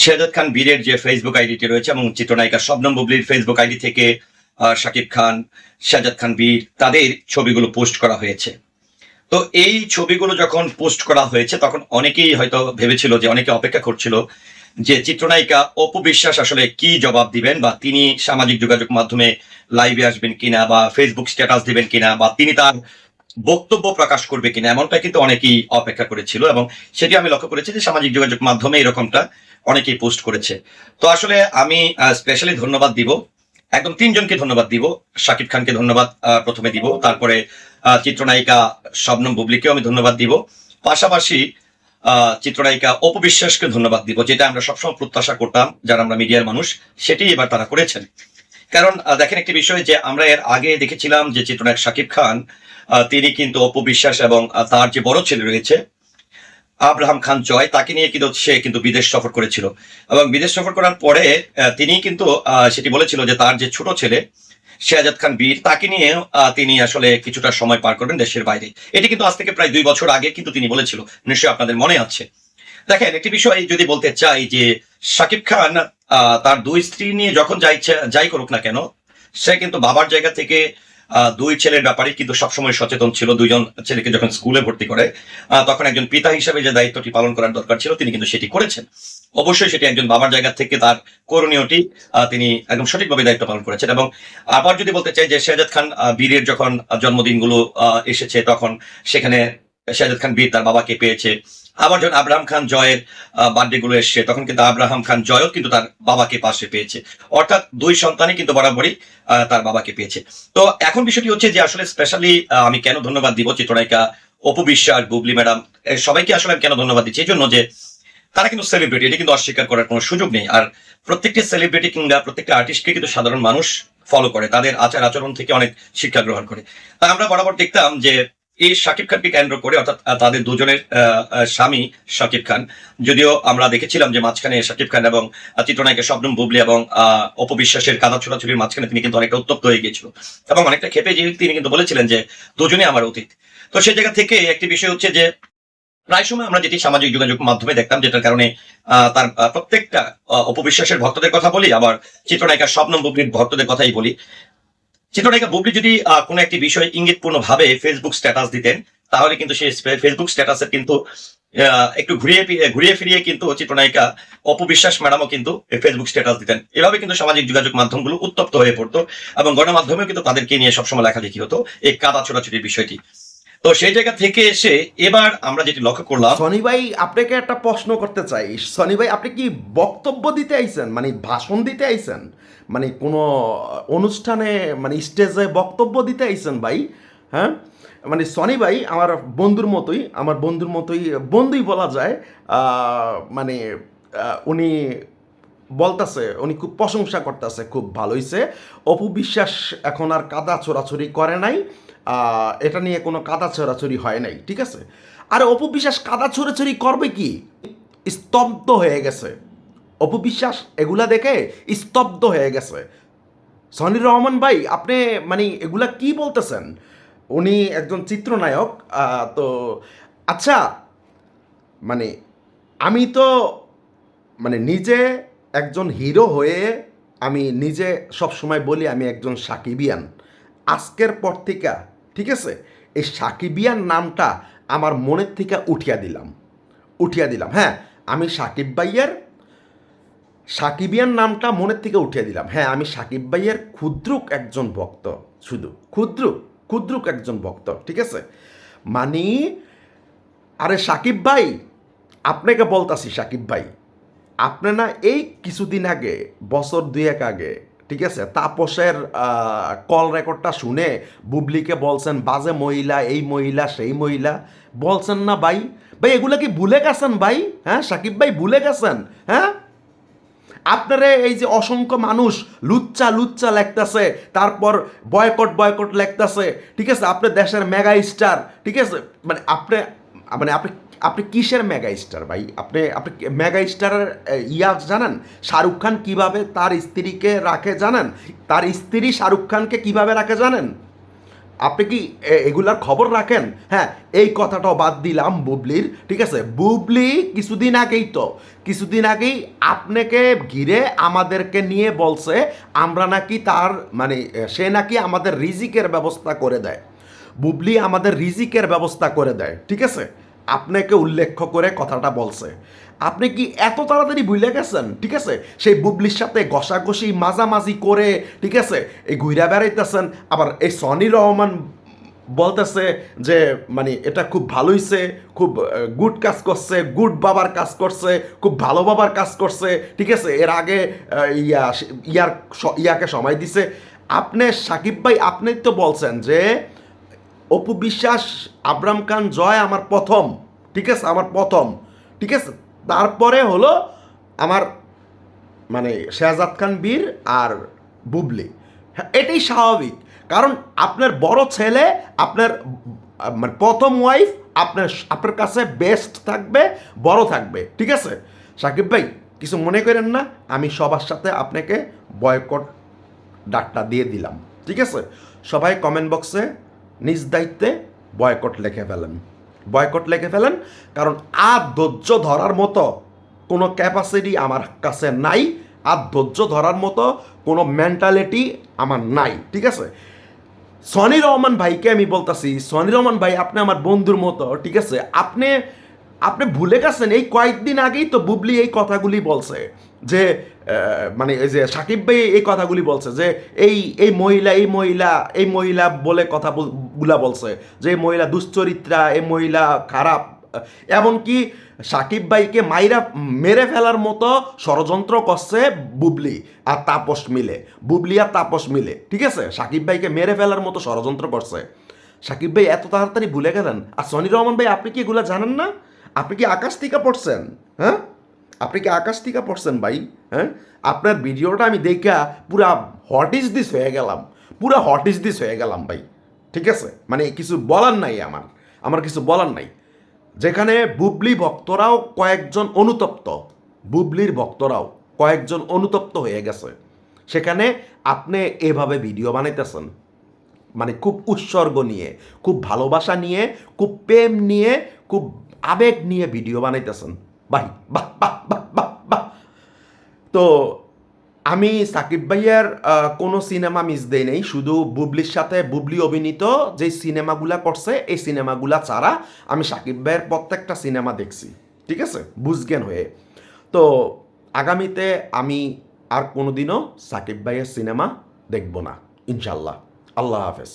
শেহাজাদ খান বীরের যে ফেসবুক আইডিটি রয়েছে এবং চিত্রনায়িকা শবনম বুবলির ফেসবুক আইডি থেকে শাকিব খান শেহাজাদ খান বীর, তাদের ছবিগুলো পোস্ট করা হয়েছে। তো এই ছবিগুলো যখন পোস্ট করা হয়েছে, তখন অনেকেই হয়তো ভেবেছিল যে, অনেকে অপেক্ষা করছিল যে চিত্রনায়িকা অপু বিশ্বাস আসলে কি জবাব দিবেন বা তিনি সামাজিক যোগাযোগ মাধ্যমে লাইভে আসবেন কিনা বা ফেসবুক স্ট্যাটাস দিবেন কিনা বা তিনি তার বক্তব্য প্রকাশ করবে কিনা এমনটা কিন্তু অনেকেই অপেক্ষা করেছিল এবং সেটি আমি লক্ষ্য করেছি যে সামাজিক যোগাযোগ মাধ্যমে এরকমটা অনেকেই পোস্ট করেছে। তো আসলে আমি স্পেশালি ধন্যবাদ দিব। একদম তিনজনকে ধন্যবাদ দিব। শাকিব খানকে ধন্যবাদ প্রথমে দিব। তারপরে চিত্রনায়িকা শবনম বুবলিকেও আমি ধন্যবাদ দিব। পাশাপাশি চিত্রনায়িকা অপু বিশ্বাসকে ধন্যবাদ দিব, যেটা আমরা সবসময় প্রত্যাশা করতাম, যারা আমরা মিডিয়ার মানুষ, সেটি এবার তারা করেছেন। কারণ দেখেন একটি বিষয় যে আমরা এর আগে দেখেছিলাম যে চিত্রনায়ক শাকিব খান তিনি কিন্তু অপু বিশ্বাস এবং তার যে বড় ছেলে রয়েছে আব্রাহাম খান জয়, তাকে নিয়ে কিন্তু সে কিন্তু বিদেশ সফর করেছিল। এবং বিদেশ সফর করার পরে তিনি কিন্তু সেটি বলেছিল যে তার যে ছোট ছেলে শেহাজাদ খান বীর, তাকে নিয়ে তিনি আসলে কিছুটা সময় পার করবেন দেশের বাইরে। এটি কিন্তু আজ থেকে প্রায় দুই বছর আগে কিন্তু তিনি বলেছিল। নিশ্চয়ই আপনাদের মনে আছে। দেখেন, একটি বিষয় যদি বলতে চাই যে, শাকিব খান তার দুই স্ত্রী নিয়ে যখন যাই যাই করুক না কেন, সে কিন্তু বাবার জায়গা থেকে দুই ছেলের ব্যাপারে কিন্তু সবসময় সচেতন ছিল। দুইজন ছেলেকে যখন স্কুলে ভর্তি করে তখন একজন পিতা হিসেবে যে দায়িত্বটি পালন করার দরকার ছিল, তিনি কিন্তু সেটি করেছেন। অবশ্যই সেটি একজন বাবার জায়গা থেকে তার করণীয়টি তিনি একদম সঠিকভাবে দায়িত্ব পালন করেছেন এবং আবার যদি বলতে চাই যে শেহাজাদ খান বীরের যখন জন্মদিনগুলো এসেছে, তখন সেখানে শেহজাদ খান বীর তার বাবাকে পেয়েছে। আবার যখন আব্রাহাম খান জয়ের বার্থডে গুলো এসছে, তখন কিন্তু আব্রাহাম খান জয়ও কিন্তু তার বাবাকে পাশে পেয়েছে। অর্থাৎ দুই সন্তানই কিন্তু বরাবরই তার বাবাকে পেয়েছে। তো এখন বিষয়টি হচ্ছে যে আসলে স্পেশালি আমি কেন ধন্যবাদ দিব চিত্রনায়িকা অপু বিশ্বাস, বুবলি ম্যাডাম সবাইকে আসলে আমি কেন ধন্যবাদ দিচ্ছি? এই জন্য যে তারা কিন্তু সেলিব্রিটি এটা কিন্তু অস্বীকার করার কোনো সুযোগ নেই। আর প্রত্যেকটি সেলিব্রিটি কিংবা প্রত্যেকটা আর্টিস্টকে কিন্তু সাধারণ মানুষ ফলো করে, তাদের আচার আচরণ থেকে অনেক শিক্ষা গ্রহণ করে। তা আমরা বরাবর দেখতাম যে এই শাকিব খানকে কেন্দ্র করে অর্থাৎ তাদের দুজনের স্বামী শাকিব খান। যদিও আমরা দেখেছিলাম যে মাঝখানে শাকিব খান এবং আহ, চিত্রনায়িকা শবনম বুবলি এবং অপবিশ্বাসের কাদা ছোড়াছুরির মাঝখানে তিনি কিন্তু অনেকটা উত্তপ্ত হয়ে গিয়েছিল। এবং অনেকটা ক্ষেপে যে তিনি কিন্তু বলেছিলেন যে দুজনে আমার অতীত। তো সেই জায়গা থেকে একটি বিষয় হচ্ছে যে প্রায় সময় আমরা যেটি সামাজিক যোগাযোগ মাধ্যমে দেখতাম যেটার কারণে তার প্রত্যেকটা অপবিশ্বাসের ভক্তদের কথা বলি আবার চিত্রনায়িকা শবনম বুবলির ভক্তদের কথাই বলি। চিত্রনায়িকা বুবলি যদি কোন একটি বিষয় ইঙ্গিতপূর্ণ ভাবে ফেসবুক স্ট্যাটাস দিতেন, তাহলে কিন্তু সেই ফেসবুক স্ট্যাটাসের কিন্তু একটু ঘুরিয়ে ঘুরিয়ে ফিরিয়ে কিন্তু চিত্রনায়িকা অপবিশ্বাস ম্যাডামও কিন্তু ফেসবুক স্ট্যাটাস দিতেন। এভাবে কিন্তু সামাজিক যোগাযোগ মাধ্যমগুলো উত্তপ্ত হয়ে পড়তো এবং গণমাধ্যমেও কিন্তু তাদেরকে নিয়ে সবসময় লেখালেখি হতো এই কাদা ছোটাছুটির বিষয়টি। তো সেই জায়গা থেকে এসে এবার আমরা যেটি লক্ষ্য করলাম সনি ভাই, আপনাকে একটা প্রশ্ন করতে চাই। সনি ভাই, আপনি কি বক্তব্য দিতে আইছেন? মানে ভাষণ দিতে আইছেন? মানে কোনো অনুষ্ঠানে মানে স্টেজে বক্তব্য দিতে আইছেন ভাই? হ্যাঁ? মানে সনি ভাই, আমার বন্ধুর মতোই, আমার বন্ধুর মতোই, বন্ধুই বলা যায় মানে উনি বলতাছে, উনি খুব প্রশংসা করতেছে, খুব ভালো হইছে। অপু বিশ্বাস এখন আর কাদা ছোড়াছড়ি করে নাই। এটা নিয়ে কোনো কাদা ছোড়াছড়ি হয় নাই, ঠিক আছে? আর অপবিশ্বাস কাদা ছোড়াছড়ি করবে কি? স্তব্ধ হয়ে গেছে। অপবিশ্বাস এগুলা দেখে স্তব্ধ হয়ে গেছে। সনির রহমান ভাই, আপনি মানে এগুলা কি বলতেছেন? উনি একজন চিত্রনায়ক তো আচ্ছা মানে আমি তো মানে নিজে একজন হিরো হয়ে আমি নিজে সব সময় বলি আমি একজন সাকিবিয়ান। আজকের পর থেকে, ঠিক আছে? এই সাকিবিয়ান নামটা আমার মনের থেকে উঠিয়া দিলাম। উঠিয়া দিলাম হ্যাঁ? আমি সাকিব ভাইয়ের সাকিবিয়ান নামটা মনের থেকে উঠিয়ে দিলাম। হ্যাঁ আমি সাকিব ভাইয়ের ক্ষুদ্রুক একজন ভক্ত, শুধু ক্ষুদ্রুক ক্ষুদ্রুক একজন ভক্ত, ঠিক আছে? মানে আরে সাকিব ভাই, আপনাকে বলতাছি সাকিব ভাই, আপনি না এই কিছুদিন আগে, বছর দুয়েক আগে ঠিক আছে? তাপসের কল রেকর্ডটা শুনে বুবলিকে বলছেন, বাজে মহিলা, এই মহিলা, সেই মহিলা। বলছেন না ভাই। ভাই, এগুলা কি ভুলে গেছেন ভাই? হ্যাঁ সাকিব ভাই ভুলে গেছেন? হ্যাঁ? আপনারা এই যে অসংখ্য মানুষ লুচ্চা লুচ্চা লেখতেছে, তারপর বয়কট বয়কট লেখতেছে। ঠিক আছে? আপনার দেশের মেগা স্টার ঠিক আছে? মানে আপনি মানে আপনি আপনি কিসের মেগা স্টার ভাই? আপনি আপনি মেগা স্টারের ইয়া জানেন? শাহরুখ খান কীভাবে তার স্ত্রীকে রাখে জানেন? তার স্ত্রী শাহরুখ খানকে কীভাবে রাখে জানেন? আপনি কি এগুলার খবর রাখেন? হ্যাঁ এই কথাটাও বাদ দিলাম বুবলির, ঠিক আছে? বুবলি কিছুদিন আগেই তো, কিছুদিন আগেই আপনাকে ঘিরে আমাদেরকে নিয়ে বলছে, আমরা নাকি তার মানে সে নাকি আমাদের রিজিকের ব্যবস্থা করে দেয়। বুবলি আমাদের রিজিকের ব্যবস্থা করে দেয়, ঠিক আছে? আপনাকে উল্লেখ করে কথাটা বলছে। আপনি কি এত তাড়াতাড়ি ভুলে গেছেন? ঠিক আছে? সেই বুবলির সাথে ঘষাঘষি, মাঝামাঝি করে, ঠিক আছে? এই ঘুরা বেড়াইতেছেন, আবার এই সনি রহমান বলতেছে যে মানে এটা খুব ভালো হইছে, খুব গুড কাজ করছে গুড বাবার কাজ করছে, খুব ভালো বাবার কাজ করছে, ঠিক আছে? এর আগে ইয়া ইয়ার ইয়াকে সময় দিছে। আপনি, সাকিব ভাই, আপনি তো বলছেন যে অপু বিশ্বাস আবরাম খান জয় আমার প্রথম ঠিক আছে? আমার প্রথম ঠিক আছে? তারপরে হলো আমার মানে শেহজাদ খান বীর আর বুবলি। হ্যাঁ, এটাই স্বাভাবিক। কারণ আপনার বড় ছেলে আপনার মানে প্রথম ওয়াইফ আপনার আপনার কাছে বেস্ট থাকবে বড় থাকবে ঠিক আছে? সাকিব ভাই কিছু মনে করেন না? আমি সবার সাথে আপনাকে বয়কট ডাকটা দিয়ে দিলাম ঠিক আছে? সবাই কমেন্ট বক্সে নিজ দায়িত্বে বয়কট লেখে ফেলেন। বয়কট লেখে ফেলেন কারণ আর ধৈর্য ধরার মতো কোনো ক্যাপাসিটি আমার কাছে নাই, আর ধৈর্য ধরার মতো কোনো মেন্টালিটি আমার নাই, ঠিক আছে? সনি রহমান ভাইকে আমি বলতাছি, সনি রহমান ভাই, আপনি আমার বন্ধুর মতো, ঠিক আছে? আপনি আপনি ভুলে গেছেন, এই কয়েকদিন আগেই তো বুবলি এই কথাগুলি বলছে। যে মানে এই যে সাকিব ভাই এই কথাগুলি বলছে, যে এই এই মহিলা এই মহিলা এই মহিলা বলে কথা গুলা বলছে, যে এই মহিলা দুশ্চরিত্রা, এই মহিলা খারাপ। এমনকি সাকিব ভাইকে মাইরা মেরে ফেলার মতো ষড়যন্ত্র করছে বুবলি আর তাপস মিলে। বুবলি আর তাপস মিলে, ঠিক আছে? সাকিব ভাইকে মেরে ফেলার মতো ষড়যন্ত্র করছে। সাকিব ভাই এত তাড়াতাড়ি ভুলে গেলেন? আর সনি রহমান ভাই, আপনি কি এগুলো জানেন না? আপনি কি আকাশ থেকে পড়ছেন? হ্যাঁ? আপনি কি আকাশ থেকে পড়ছেন ভাই? হ্যাঁ? আপনার ভিডিওটা আমি দেখা পুরা হট ইজ দিস হয়ে গেলাম। পুরা হট ইজ দিস হয়ে গেলাম ভাই। ঠিক আছে? মানে কিছু বলার নাই আমার। আমার কিছু বলার নাই। যেখানে বুবলি ভক্তরাও কয়েকজন অনুতপ্ত। বুবলির ভক্তরাও কয়েকজন অনুতপ্ত হয়ে গেছে। সেখানে আপনি এভাবে ভিডিও বানাইতেছেন। মানে খুব উৎসর্গ নিয়ে, খুব ভালোবাসা নিয়ে, খুব প্রেম নিয়ে, খুব আবেগ নিয়ে ভিডিও বানাইতেছেন। বাহ বাহ বাহ বাহ বাহ বাহ। তো আমি সাকিব ভাইয়ার কোনো সিনেমা মিস দেই নেই, শুধু বুবলির সাথে বুবলি অভিনীত যে সিনেমাগুলা করছে, এই সিনেমাগুলা ছাড়া আমি সাকিব ভাইয়ের প্রত্যেকটা সিনেমা দেখছি, ঠিক আছে? বুঝজ্ঞান হয়ে। তো আগামীতে আমি আর কোনোদিনও সাকিব ভাইয়ের সিনেমা দেখব না ইনশাল্লাহ আল্লাহ হাফেজ।